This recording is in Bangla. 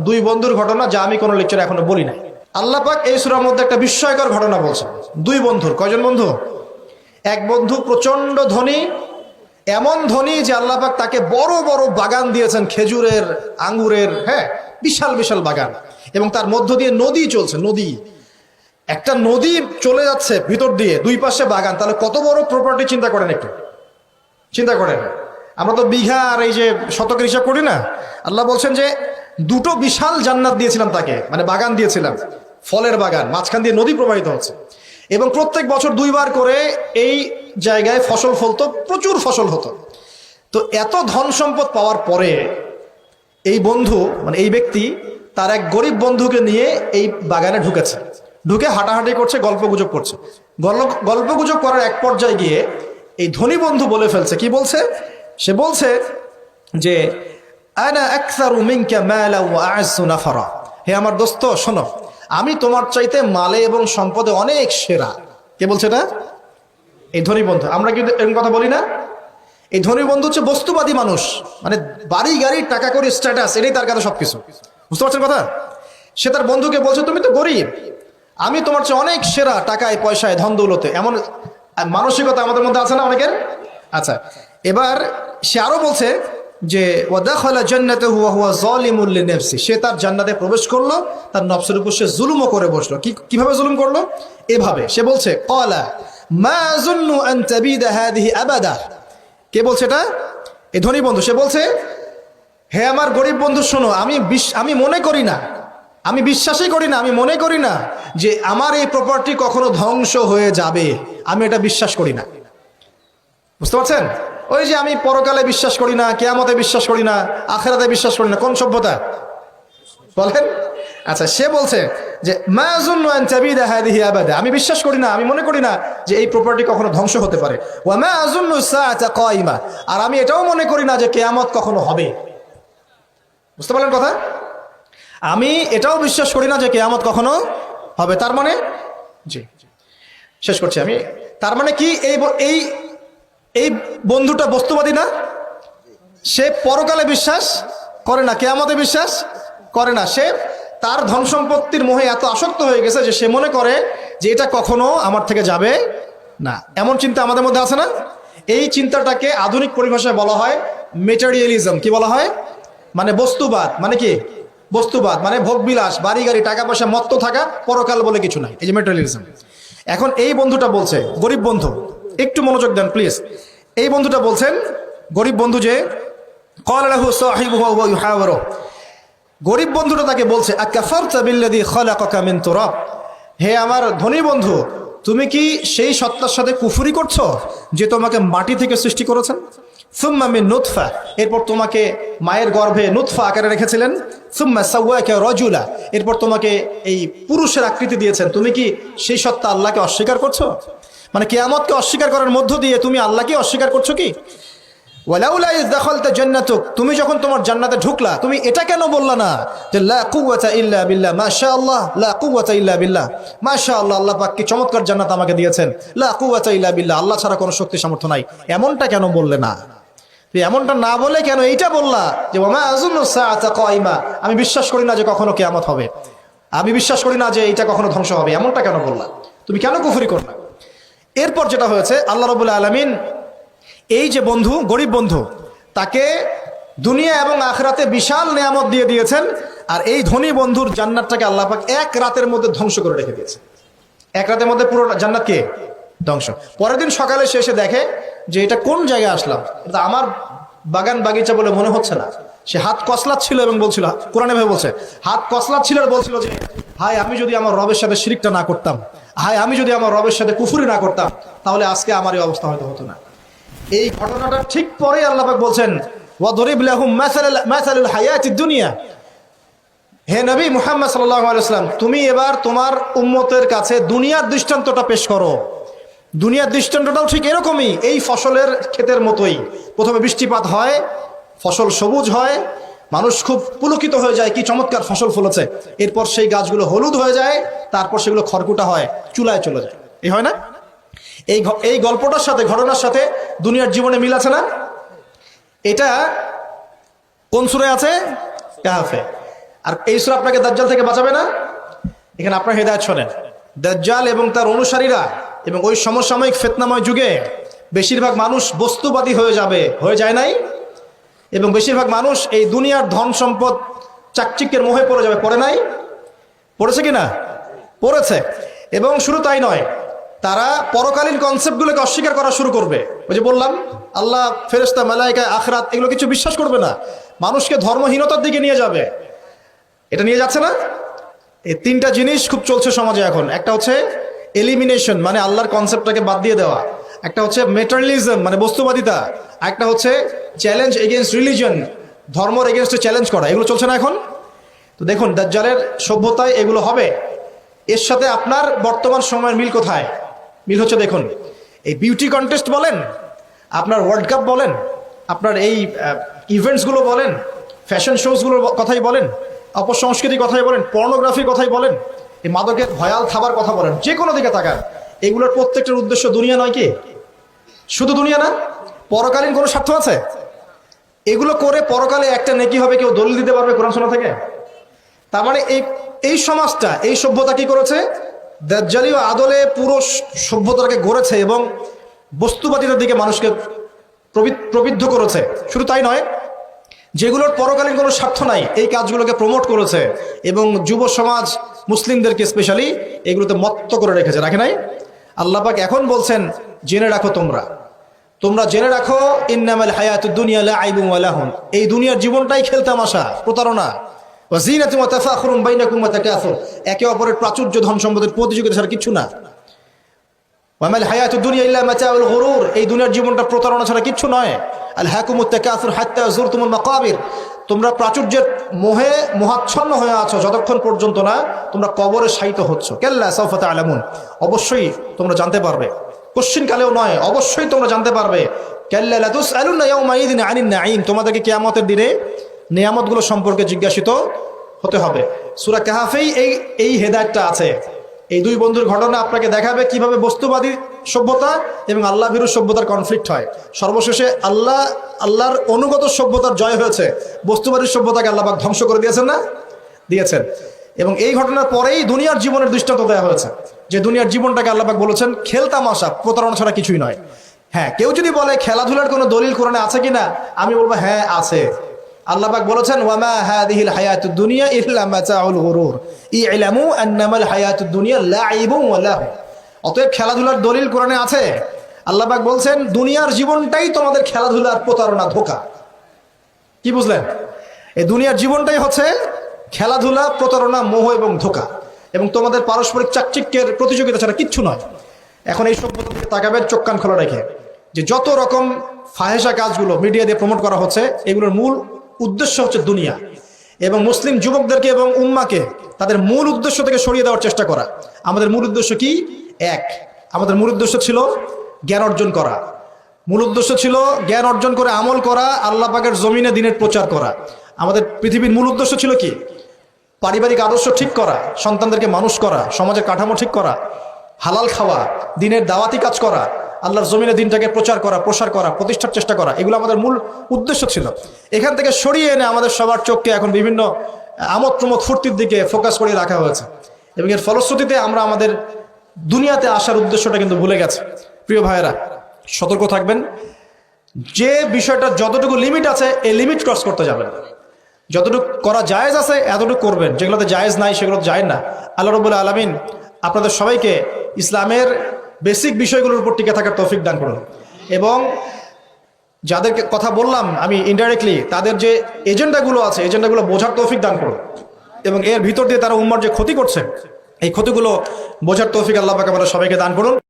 দুই বন্ধুর ঘটনা যা আমি কোনো লেকচারে এখনও বলি নাই। আল্লাহ পাক এই সুরার মধ্যে একটা বিস্ময়কর ঘটনা বলছেন। দুই বন্ধুর, কয়জন বন্ধু? এক বন্ধু প্রচণ্ড ধনী, এমন ধনী যে আল্লাহ পাক তাকে বড় বড় বাগান দিয়েছেন, খেজুরের আঙ্গুরের হ্যাঁ বিশাল বিশাল বাগান। এবং তার মধ্য দিয়ে নদী চলছে, নদী। একটা নদী চলে যাচ্ছে ভিতর দিয়ে, দুই পাশে বাগান। তাহলে কত বড় প্রপার্টি চিন্তা করেন একটু? চিন্তা করেন। আমরা তো বিঘা আর এই যে শতকের হিসাব করি না? আল্লাহ বলছেন যে দুটো বিশাল জান্নাত দিয়েছিলাম তাকে মানে বাগান দিয়েছিলাম, ফলের বাগান, মাঝখান দিয়ে নদী প্রবাহিত হচ্ছে। এবং প্রত্যেক বছর দুইবার করে এই জায়গায় ফসল ফলতো, প্রচুর ফসল হতো। তো এত ধন সম্পদ পাওয়ার পরে এই বন্ধু মানে এই ব্যক্তি, তার এক গরিব বন্ধুকে নিয়ে এই বাগানে ঢুকেছে। ঢুকে হাঁটাহাঁটি করছে গল্প গুজব করছে। গল্প গুজব করার এক পর্যায়ে গিয়ে এই ধনী বন্ধু বলে ফেলছে। কি বলছে? সে বলছে যে হে আমার দোস্ত, শোনো, আমি তোমার চাইতে মালে এবং সম্পদে অনেক সেরা। কে বলছে এটা? এই ধনী বন্ধু, আমরা কিন্তু এরকম কথা বলি না? এই ধনী বন্ধু হচ্ছে বস্তুবাদী মানুষ মানে বাড়ি, গাড়ি, টাকা করে স্ট্যাটাস এটাই তার কাছে সবকিছু। বুঝতে পারছেন কথা? সে তার বন্ধুকে বলছে, তুমি তো গরিব। আমি তোমার চেয়ে অনেক সেরা টাকায়, পয়সায়, ধন দৌলতে। এমন মানসিকতা আমাদের মধ্যে আছে না অনেকের? আচ্ছা এবার সে আরও বলছে যে, ওয়াদাখালা জান্নাতে হুয়া হুয়া যালিমুল লিনাফসি। সে তার জান্নাতে প্রবেশ করল, তার নফসের উপর সে জুলুমও করে বসল। কি, কীভাবে জুলুম করল? এভাবে। সে বলছে, ক্বালা, মা যুন্নু আন তাবিদা হাদিহি আবাদা। কে বলছে এটা? এই ধনী বন্ধু। সে বলছে, হে আমার গরিব বন্ধু, শোনো, আমি আমি মনে করি না, আমি বিশ্বাসই করি না, আমি মনে করি না যে আমার এই প্রপার্টি কখনো ধ্বংস হয়ে যাবে। আমি এটা বিশ্বাস করি না। বুঝতে পারছেন? ওই যে আমি পরকালে বিশ্বাস করি না, কেয়ামতে বিশ্বাস করি না, আখেরাতে বিশ্বাস করি না, কোন সভ্যতা? বলেন। আচ্ছা সে বলছে যে আমি বিশ্বাস করি না, আমি মনে করি না যে এই প্রপার্টি কখনো ধ্বংস হতে পারে। আর আমি এটাও মনে করি না যে কেয়ামত কখনো হবে। বুঝতে পারলেন কথা? আমি এটাও বিশ্বাস করি না যে কেয়ামত কখনো হবে। তার মানে? জি শেষ করছি আমি। তার মানে কি এই এই এই বন্ধুটা বস্তুবাদী না? সে পরকালে বিশ্বাস করে না কে কেয়ামতে বিশ্বাস করে না। সে তার ধন সম্পত্তির মোহে এত আসক্ত হয়ে গেছে যে সে মনে করে যে এটা কখনো আমার থেকে যাবে না। এমন চিন্তা আমাদের মধ্যে আছে না? এই চিন্তাটাকে আধুনিক পরিভাষায় বলা হয় মেটারিয়ালিজম কি বলা হয়? মানে বস্তুবাদ। মানে কি? বস্তুবাদ। মানে ভোগবিলাস বাড়ি গাড়ি টাকা পয়সা মত্ত থাকা, পরকাল বলে কিছু নাই। এই যে মেটারিয়ালিজম এখন এই বন্ধুটা বলছে, গরিব বন্ধু একটু মনোযোগ দেন প্লিজ এই বন্ধুটা বলছেন, গরিব বন্ধু যে কলাহু সাহিব গরিব বন্ধুটা তাকে বলছে হে আমার ধনী বন্ধু, তুমি কি সেই সত্তার সাথে কুফুরি করছ যে তোমাকে মাটি থেকে সৃষ্টি করেছেন সুম্মা মিন নুৎফা এরপর তোমাকে মায়ের গর্ভে নুৎফা আকারে রেখেছিলেন। সুম্মা সাউয়াকে রজুলা, এরপর তোমাকে এই পুরুষের আকৃতি দিয়েছেন। তুমি কি সেই সত্তা আল্লাহকে অস্বীকার করছ? মানে কেয়ামতকে অস্বীকার করার মধ্য দিয়ে তুমি আল্লাহকে অস্বীকার করছ কি? তুমি যখন তোমার জান্নাতে ঢুকলা, তুমি এটা কেন বললা না? যে আল্লাহ চমৎকার জান্নাত আমাকে দিয়েছেন। আল্লাহ ছাড়া কোনো শক্তি সামর্থ্য নাই। এমনটা কেন বললে না? এমনটা না বলে কেন এইটা বললা? যে আমি বিশ্বাস করি না যে কখনো কিয়ামত হবে। আমি বিশ্বাস করি না যে এটা কখনো ধ্বংস হবে, এমনটা কেন বললা? তুমি কেন কুফরি করলা? এরপর যেটা হয়েছে, আল্লাহ রবুল্লা আলমিন এই যে বন্ধু, গরিব বন্ধু, তাকে দুনিয়া এবং আখরাতে বিশাল নিয়ামত দিয়ে দিয়েছেন, আর এই ধনী বন্ধুর জান্নাতটাকে আল্লাহ পাক এক রাতের মধ্যে ধ্বংস করে রেখে দিয়েছে। এক রাতের মধ্যে পুরো জান্নাত কে? ধ্বংস। পরের দিন সকালে সে এসে দেখে যে এটা কোন জায়গায় আসলাম? আমার বাগান বাগিচা বলে মনে হচ্ছে না। সে হাত কসলাচ্ছিল এবং বলছিল, কোরআনে ভাবে বলছে, হাত কসলাচ্ছিল আর বলছিল যে হাই আমি যদি আমার রবের সাথে শিরিকটা না করতাম হাই আমি যদি আমার রবের সাথে কুফুরি না করতাম, তাহলে আজকে আমার এই অবস্থা হয়তো হতো না। এই ঘটনাটা ঠিক পরে আল্লাহ পাক বলছেন দুনিয়া। হে নবী মুহাম্মদ আলাইহি তুমি এবার তোমার উম্মতের কাছে দুনিয়ার দৃষ্টান্তটা পেশ করো। দুনিয়ার দৃষ্টান্তটাও ঠিক এরকমই, এই ফসলের ক্ষেতের মতোই। প্রথমে বৃষ্টিপাত হয়, ফসল সবুজ হয় মানুষ খুব পুলকিত হয়ে যায় কি চমৎকার ফসল ফলেছে। এরপর সেই গাছগুলো হলুদ হয়ে যায় তারপর সেগুলো খড়কুটা হয় চুলায় চলে যায়। এই হয় না? এই এই গল্পটার সাথে ঘটনার সাথে দুনিয়ার জীবনে মিল আছে না? এটা কোন সুরে আছে? কাহাফে। আর এই সুরা আপনাকে দাজ্জাল থেকে বাঁচাবে না? এখানে আপনার হেদায়ত শোনেন। দাজ্জাল এবং তার অনুসারীরা এবং ওই সমসাময়িক ফেতনাময় যুগে বেশিরভাগ মানুষ বস্তুবাদী হয়ে যাবে হয়ে যায় নাই? এবং বেশিরভাগ মানুষ এই দুনিয়ার ধন সম্পদ চাকচিক্যের মোহে পড়ে যাবে। পড়ে নাই? পড়েছে কি না পড়েছে। এবং শুরু তাই নয়, তারা পরকালীন কনসেপ্টগুলোকে অস্বীকার করা শুরু করবে। ওই যে বললাম, আল্লাহ ফেরেস্তা মালাইকা আখরাত, এগুলো কিছু বিশ্বাস করবে না। মানুষকে ধর্মহীনতার দিকে নিয়ে যাবে। এটা নিয়ে যাচ্ছে না? এই তিনটা জিনিস খুব চলছে সমাজে এখন। একটা হচ্ছে এলিমিনেশন মানে আল্লাহর কনসেপ্টটাকে বাদ দিয়ে দেওয়া। একটা হচ্ছে মেটারিয়ালিজম মানে বস্তুবাদিতা। একটা হচ্ছে চ্যালেঞ্জ এগেনস্ট রিলিজন ধর্মর এগেনস্টে চ্যালেঞ্জ করা, এগুলো চলছে না এখন? তো দেখুন, দাজ্জালের সভ্যতায় এগুলো হবে। এর সাথে আপনার বর্তমান সময়ের মিল কোথায়? মিল হচ্ছে দেখুন, এই বিউটি কন্টেস্ট বলেন, আপনার ওয়ার্ল্ড কাপ বলেন, আপনার এই ইভেন্টসগুলো বলেন ফ্যাশন শোজগুলোর কথাই বলেন, অপসংস্কৃতির কথাই বলেন পর্নোগ্রাফির কথাই বলেন, এই মাদকের ভয়াল থাবার কথা বলেন যে কোনো দিকে তাকান, এগুলোর প্রত্যেকটার উদ্দেশ্য দুনিয়া নয় কি? শুধু দুনিয়া না, পরকালীন কোনো স্বার্থ আছে? এগুলো করে পরকালে একটা নেকি হবে, কেউ দলিল দিতে পারবে কোরআন শোনা থেকে? তার মানে এই এই সমাজটা, এই সভ্যতা কি করেছে? দাজ্জালীয় আদলে পুরো সভ্যতাকে গড়েছে এবং বস্তুবাদিতার দিকে মানুষকে প্রবি- প্রবৃদ্ধ করেছে। শুধু তাই নয়, যেগুলোর পরকালীন কোনো স্বার্থ নাই, এই কাজগুলোকে প্রমোট করেছে এবং যুব সমাজ মুসলিমদেরকে স্পেশালি এগুলোতে মত্ত করে রেখেছে, রাখে নাই? আল্লাপাক এখন বলছেন, জেনে রাখো তোমরা। তোমরা জেনে রাখো, ইন্নামাল হায়াতুদ দুনিয়া লাইবুম ওয়া লাহুন এই দুনিয়ার জীবনটাই খেলতামাশা প্রতারণা। ওয়া জিনাতুম ওয়া তাফাখুরুম বাইনাকুম ওয়া তাকাসুর। একে অপরের প্রাচুর্য ধন সম্পদের প্রতিযোগিতা ছাড়া কিছু না। ওয়ামাল হায়াতুদ দুনিয়া ইল্লা মাতাউল গুরুর। এই দুনিয়ার জীবনটা প্রতারণা ছাড়া কিচ্ছু নয়। আল হাকুমুত তাকাসুর হাত্তা যুরতুমুল মাকাবির। তোমরা প্রাচুর্যের মোহে মোহাচ্ছন্ন হয়ে আছো যতক্ষণ পর্যন্ত না তোমরা কবরে শায়িত হচ্ছ। কেল্লা সাউফা তাআলামুন। অবশ্যই তোমরা জানতে পারবে। কোশ্চিন কালেও নয়, অবশ্যই তোমরা জানতে পারবে। নাঈম, তোমাদেরকে কেয়ামতের দিনে নিয়ামতগুলো সম্পর্কে জিজ্ঞাসিত হতে হবে। সুরা কাহাফেই এই এই হেদায়েতটা আছে। এই দুই বন্ধুর ঘটনা আপনাকে দেখাবে কীভাবে বস্তুবাদী সভ্যতা এবং আল্লাহ ভীরু সভ্যতার কনফ্লিক্ট হয়। সর্বশেষে আল্লাহ, আল্লাহর অনুগত সভ্যতার জয় হয়েছে। বস্তুবাদী সভ্যতাকে আল্লাহবাক ধ্বংস করে দিয়েছেন না? দিয়েছেন। এবং এই ঘটনার পরেই দুনিয়ার জীবনের দৃষ্টান্ত দেওয়া হয়েছে। যে দুনিয়ার জীবনটাকে আল্লাহ পাক বলেছেন খেলতামাশা প্রতারণা ছাড়া কিছুই নয়। হ্যাঁ কেউ যদি বলে, খেলাধুলার কোনো দলিল কোরআনে আছে কিনা? আমি বলব হ্যাঁ আছে। আল্লাপাক বলেছেন, ওয়ামা দুনিয়া দুনিয়া অতএব খেলাধুলার দলিল কোরআনে আছে? আল্লাপাক বলছেন, দুনিয়ার জীবনটাই তোমাদের খেলাধুলার প্রতারণা ধোকা। কি বুঝলেন? এই দুনিয়ার জীবনটাই হচ্ছে খেলাধুলা, প্রতারণা, মোহ এবং ধোকা। এবং তোমাদের পারস্পরিক চাকচিক্যের প্রতিযোগিতা ছাড়া কিচ্ছু নয়। এখন এই সভ্যতা থেকে তাকাবেন, চোখ কান খোলা রেখে, যে যত রকম ফাহেসা কাজগুলো মিডিয়া দিয়ে প্রমোট করা হচ্ছে, এগুলোর মূল উদ্দেশ্য হচ্ছে দুনিয়া। এবং মুসলিম যুবকদেরকে এবং উম্মাকে তাদের মূল উদ্দেশ্য থেকে সরিয়ে দেওয়ার চেষ্টা করা। আমাদের মূল উদ্দেশ্য কি? এক, আমাদের মূল উদ্দেশ্য ছিল জ্ঞান অর্জন করা। মূল উদ্দেশ্য ছিল জ্ঞান অর্জন করে আমল করা, আল্লাহ পাকের জমিনে দিনের প্রচার করা। আমাদের পৃথিবীর মূল উদ্দেশ্য ছিল কি? পারিবারিক আদর্শ ঠিক করা, সন্তানদেরকে মানুষ করা, সমাজের কাঠামো ঠিক করা, হালাল খাওয়া, দিনের দাওয়াতি কাজ করা, আল্লাহর জমিনে দিনটাকে প্রচার করা, প্রসার করা, প্রতিষ্ঠার চেষ্টা করা, এগুলো আমাদের মূল উদ্দেশ্য ছিল। এখান থেকে সরিয়ে এনে আমাদের সবার চোখকে এখন বিভিন্ন আমোদ প্রমোদ ফুর্তির দিকে ফোকাস করে রাখা হয়েছে। এবং এর ফলশ্রুতিতে আমরা আমাদের দুনিয়াতে আসার উদ্দেশ্যটা কিন্তু ভুলে গেছে। প্রিয় ভাইয়েরা, সতর্ক থাকবেন। যে বিষয়টা যতটুকু লিমিট আছে, এই লিমিট ক্রস করতে যাবেন যতটুকু করা জায়েজ আছে, এতটুকু করবেন। যেগুলোতে জায়েজ নাই, সেগুলো যায় না। আল্লাহ রবুল্লা আলমিন আপনাদের সবাইকে ইসলামের বেসিক বিষয়গুলোর উপর টিকে থাকার তৌফিক দান করুন। এবং যাদেরকে কথা বললাম আমি ইনডাইরেক্টলি তাদের যে এজেন্ডাগুলো আছে, এজেন্ডাগুলো বোঝার তৌফিক দান করুন। এবং এর ভিতর দিয়ে তারা উম্মার যে ক্ষতি করছে, এই ক্ষতিগুলো বোঝার তৌফিক আল্লাহ পাক আমাদের সবাইকে দান করুন।